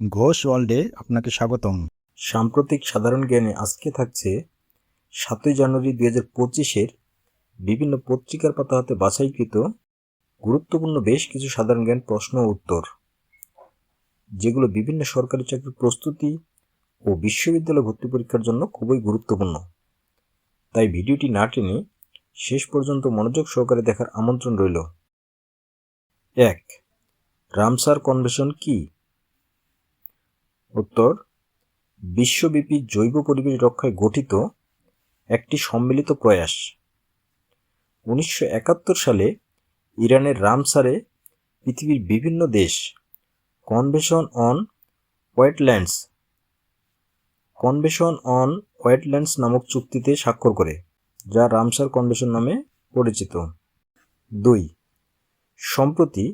ঘোষ ওয়ার্ল্ডে আপনাকে স্বাগতম। সাম্প্রতিক সাধারণ জ্ঞানে আজকে থাকছে সাতই জানুয়ারি দুই হাজার পঁচিশের বিভিন্ন পত্রিকার পাতা হতে বাছাইকৃত গুরুত্বপূর্ণ বেশ কিছু সাধারণ জ্ঞান প্রশ্ন উত্তর, যেগুলো বিভিন্ন সরকারি চাকরির প্রস্তুতি ও বিশ্ববিদ্যালয় ভর্তি পরীক্ষার জন্য খুবই গুরুত্বপূর্ণ। তাই ভিডিওটি না টেনে শেষ পর্যন্ত মনোযোগ সহকারে দেখার আমন্ত্রণ রইল। এক, রামসার কনভেনশন কি? উত্তর, বিশ্বব্যাপী জৈব পরিবেশ রক্ষায় গঠিত একটি সম্মিলিত প্রয়াস। উনিশশো একাত্তর সালে ইরানের রামসারে পৃথিবীর বিভিন্ন দেশ convention on wetlands convention on wetlands নামক চুক্তিতে স্বাক্ষর করে, যা রামসার কনভেশন নামে পরিচিত। দুই, সম্প্রতি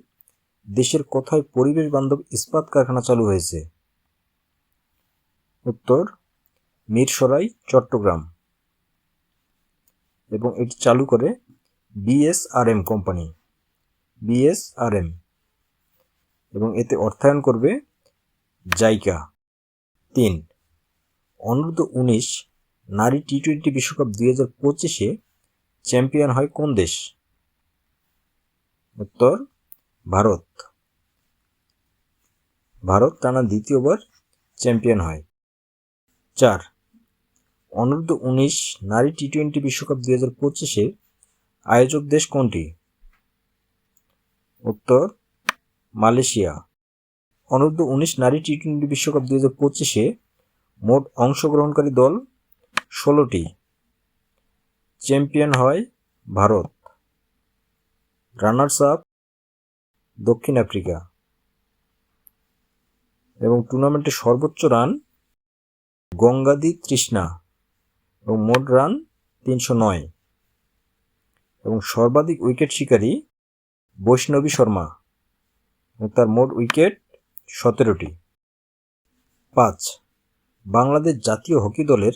দেশের কোথায় পরিবেশ বান্ধব ইস্পাত কারখানা চালু হয়েছে? উত্তর, মিরসরাই, চট্টগ্রাম। এবং এটি চালু করে বিএসআরএম কোম্পানি বিএসআরএম এবং এতে অর্থায়ন করবে জাইকা। তিন, অনূর্ধ্ব উনিশ নারী টি টোয়েন্টি বিশ্বকাপ দুই হাজার পঁচিশে চ্যাম্পিয়ন হয় কোন দেশ? উত্তর, ভারত। ভারত টানা দ্বিতীয়বার চ্যাম্পিয়ন হয়। চার। অনূর্ধ্ব উনিশ, নারী টি টোয়েন্টি বিশ্বকাপ দুই হাজার পঁচিশে আয়োজক দেশ কোনটি? উত্তর, মালয়েশিয়া। অনূর্ধ্ব উনিশ, নারী টি টোয়েন্টি বিশ্বকাপ দুই হাজার পঁচিশে মোট অংশগ্রহণকারী দল ষোলোটি। চ্যাম্পিয়ন হয় ভারত। রানার্স আপ দক্ষিণ আফ্রিকা। এবং টুর্নামেন্টের সর্বোচ্চ রান গঙ্গাদি তৃষ্ণা এবং মোট রান তিনশো নয়। এবং সর্বাধিক উইকেট শিকারী বৈষ্ণবী শর্মা তার মোট উইকেট সতেরোটি। পাঁচ, বাংলাদেশ জাতীয় হকি দলের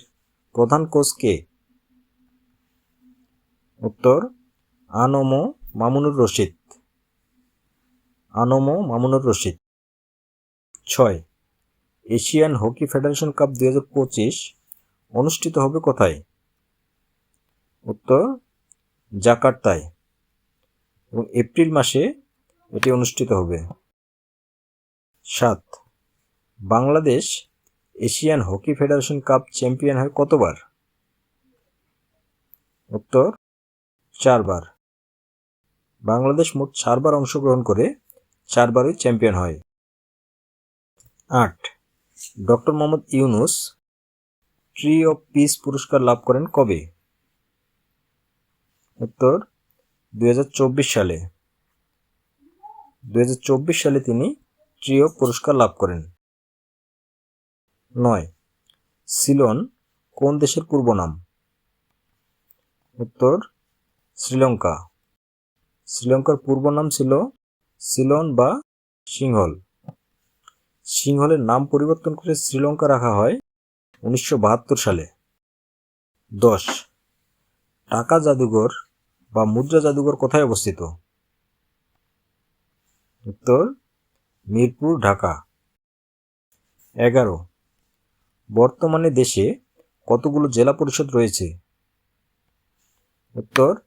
প্রধান কোচ কে? উত্তর, আনমো মামুনুর রশিদ। আনমো মামুনুর রশিদ। ছয় এশিয়ান হকি ফেডারেশন কাপ দুই হাজার পঁচিশ অনুষ্ঠিত হবে কোথায়? উত্তর, জাকার্তায়। এবং এপ্রিল মাসে এটি অনুষ্ঠিত হবে। সাত, Bangladesh Asian hockey federation cup champion হয় কতবার? উত্তর, চারবার। বাংলাদেশ মোট চারবার অংশগ্রহণ করে চারবারই চ্যাম্পিয়ন হয়। আট doctor Muhammad Yunus tree of peace পুরস্কার লাভ করেন কবে? উত্তর, দুই হাজার চব্বিশ সালে। দুই হাজার চব্বিশ সালে তিনি ট্রি অফ পুরস্কার লাভ করেন। নয়, সিলন কোন দেশের পূর্ব নাম? উত্তর, শ্রীলঙ্কা। শ্রীলঙ্কার পূর্ব নাম ছিল সিলন বা সিংহল। সিংহলের নাম পরিবর্তন করে শ্রীলঙ্কা রাখা হয় উনিশশো বাহাত্তর সালে। দশ। টাকা জাদুঘর বা মুদ্রা জাদুঘর কোথায় অবস্থিত? উত্তর, মিরপুর, ঢাকা। এগারো। বর্তমানে দেশে কতগুলো জেলা পরিষদ রয়েছে? উত্তর,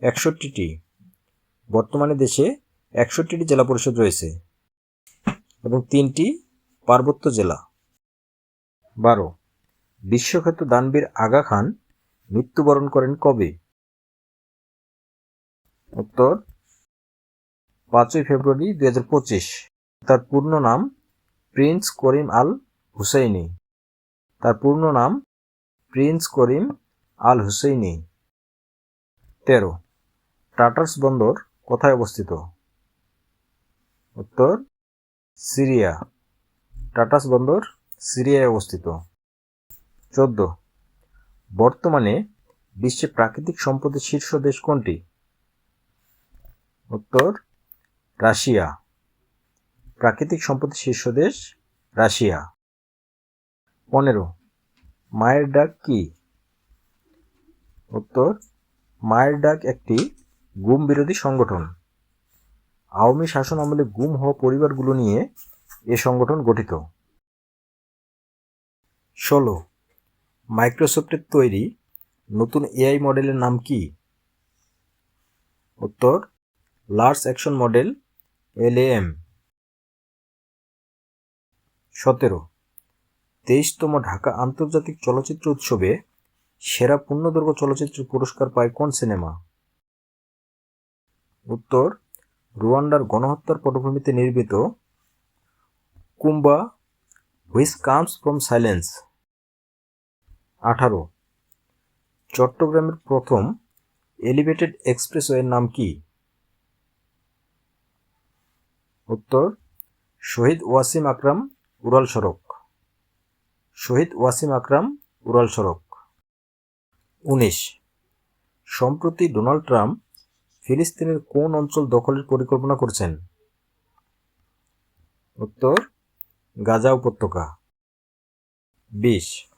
একষট্টিটি। বর্তমানে দেশে একষট্টিটি জেলা পরিষদ রয়েছে। এবং তিনটি পার্বত্য জেলা। বারো। বিশ্বখ্যাত দানবীর আগা খান মৃত্যুবরণ করেন কবে? উত্তর, পাঁচই ফেব্রুয়ারি দুই হাজার পঁচিশ। তার পূর্ণ নাম প্রিন্স করিম আল হুসাইনি। তার পূর্ণ নাম প্রিন্স করিম আল হুসেইনি। তেরো। টাটার্স বন্দর কোথায় অবস্থিত? উত্তর সিরিয়া। টাটাস বন্দর সিরিয়ায় অবস্থিত। চোদ্দ। বর্তমানে বিশ্বে প্রাকৃতিক সম্পদের শীর্ষ দেশ কোনটি? উত্তর, রাশিয়া। প্রাকৃতিক সম্পদের শীর্ষ দেশ রাশিয়া। পনেরো। মায়ের ডাক কি? উত্তর, মায়ের ডাক একটি গুম বিরোধী সংগঠন। আওয়ামী শাসন আমলে গুম হওয়া পরিবারগুলো নিয়ে এ সংগঠন গঠিত। ষোলো, মাইক্রোসফটের তৈরি নতুন এআই মডেলের নাম কি? উত্তর, large action model L LAM. সতেরো, তেইশতম ঢাকা আন্তর্জাতিক চলচ্চিত্র উৎসবে সেরা পূর্ণদৈর্ঘ্য চলচ্চিত্র পুরস্কার পায় কোন সিনেমা? উত্তর রুয়ান্ডার গণহত্যার পটভূমিতে নির্মিত Kumba which comes from silence আঠারো। চট্টগ্রামের প্রথম এলিভেটেড এক্সপ্রেসওয়ের নাম কি? উত্তর, শহীদ ওয়াসিম আকরাম উড়াল সড়ক। শহীদ ওয়াসিম আকরাম উড়াল সড়ক। উনিশ। সম্প্রতি ডোনাল্ড ট্রাম্প ফিলিস্তিনের কোন অঞ্চল দখলের পরিকল্পনা করছেন? উত্তর, গাজা উপত্যকা। বিশ,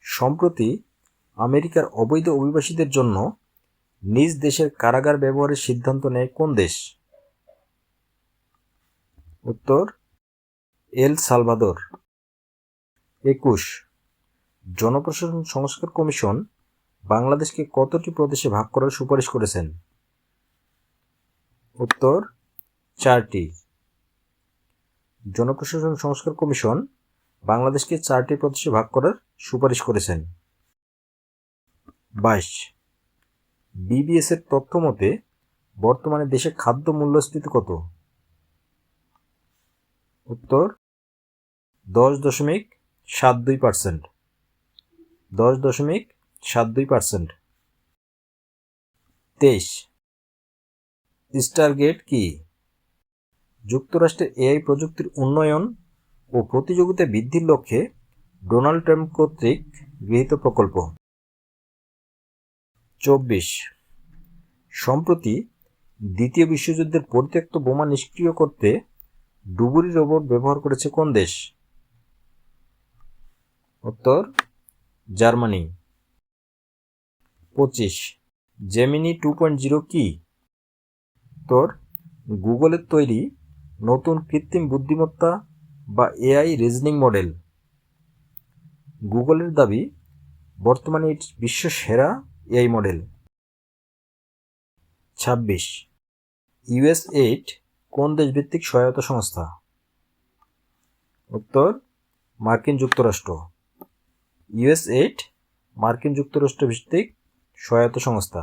সম্প্রতি আমেরিকার অবৈধ অভিবাসীদের জন্য নিজ দেশের কারাগার ব্যবহারের সিদ্ধান্ত নেয় কোন দেশ? উত্তর, এল সালভাদর। একুশ, জনপ্রশাসন সংস্কার কমিশন বাংলাদেশকে কতটি প্রদেশে ভাগ করার সুপারিশ করেছেন? উত্তর চারটি। জনপ্রশাসন সংস্কার কমিশন বাংলাদেশকে চারটি প্রদেশে ভাগ করার সুপারিশ করেছেন। বাইশ। বিবিএস এর তথ্য মতে, বর্তমানে দেশে খাদ্য মূল্যস্ফীতি কত? উত্তর, দশ দশমিক সাত দুই পার্সেন্ট। দশ দশমিক সাত দুই পার্সেন্ট। তেইশ। স্টারগেট কি? যুক্তরাষ্ট্রের এআই প্রযুক্তির উন্নয়ন ও প্রতিযোগিতা বৃদ্ধির লক্ষ্যে ডোনাল্ড ট্রাম্প কর্তৃক গৃহীত প্রকল্প। চব্বিশ। সম্প্রতি দ্বিতীয় বিশ্বযুদ্ধের পরিত্যক্ত বোমা নিষ্ক্রিয় করতে ডুবুরি রোবট ব্যবহার করেছে কোন দেশ? উত্তর, জার্মানি। পঁচিশ। জেমিনি টু পয়েন্ট জিরো কি? উত্তর গুগলের তৈরি নতুন কৃত্রিম বুদ্ধিমত্তা বা এআই রিজনিং মডেল গুগলের দাবি, বর্তমানে এটি বিশ্ব সেরা এআই মডেল ছাব্বিশ, ইউএস এইট কোন দেশভিত্তিক সহায়তা সংস্থা? উত্তর, মার্কিন যুক্তরাষ্ট্র। ইউএস এইট মার্কিন যুক্তরাষ্ট্র ভিত্তিক সহায়তা সংস্থা।